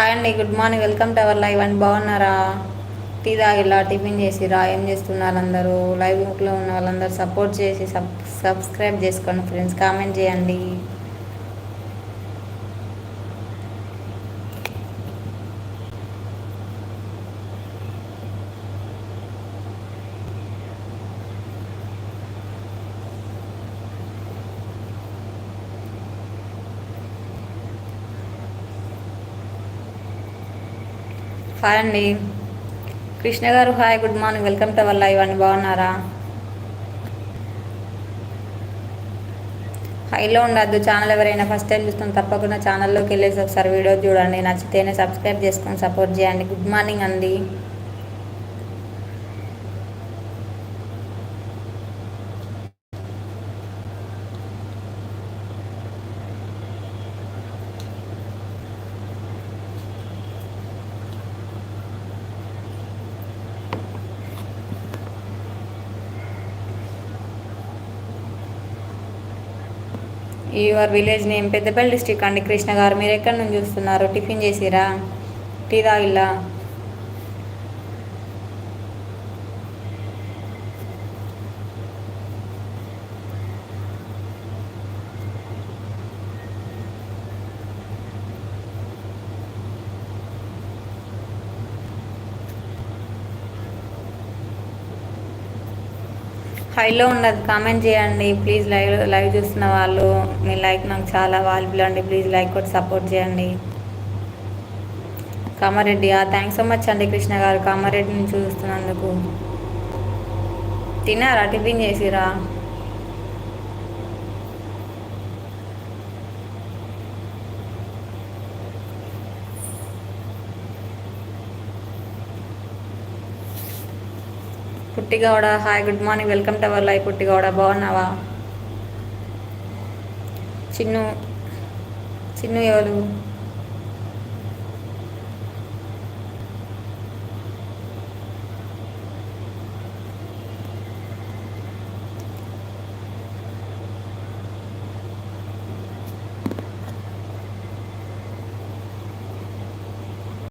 Hi అండి good morning. Welcome to our live అండి. బాగున్నారా? టీ తాగిలా టిఫిన్ చేసిరా? ఏం చేస్తున్నారు అందరూ? లైవ్ బుక్లో ఉన్న వాళ్ళందరూ సపోర్ట్ చేసి సబ్ సబ్స్క్రైబ్ చేసుకోండి ఫ్రెండ్స్. కామెంట్ చేయండి. హాయ్ అండి. కృష్ణ గారు hi good morning. Welcome to our live అండి. బాగున్నారా? హైలో ఉండద్దు. ఛానల్ ఎవరైనా ఫస్ట్ టైం చూస్తాం తప్పకుండా ఛానల్లోకి వెళ్ళేసి ఒకసారి వీడియో చూడండి. నచ్చితేనే సబ్స్క్రైబ్ చేసుకొని సపోర్ట్ చేయండి. గుడ్ మార్నింగ్ అండి. Your village name Peddapalli district అండి. కృష్ణ గారు మీరు ఎక్కడి నుంచి చూస్తున్నారు? టిఫిన్ చేసిరా? టీ తాగిల్లా? హైలో ఉండదు కామెంట్ చేయండి. ప్లీజ్ లైవ్ లైవ్ చూస్తున్న వాళ్ళు మీ లైక్ నాకు చాలా వాల్యుబుల్ అండి. ప్లీజ్ లైక్ కొట్టి సపోర్ట్ చేయండి. కామారెడ్డి థ్యాంక్స్ సో మచ్ అండి కృష్ణ గారు కామారెడ్డి నుంచి చూస్తున్నందుకు. తిన్నారా? టిఫిన్ చేసిరా? Puttigowda hi good morning welcome to our life Puttigowda బాగున్నావా? చిన్ను చిన్ను ఎవరు?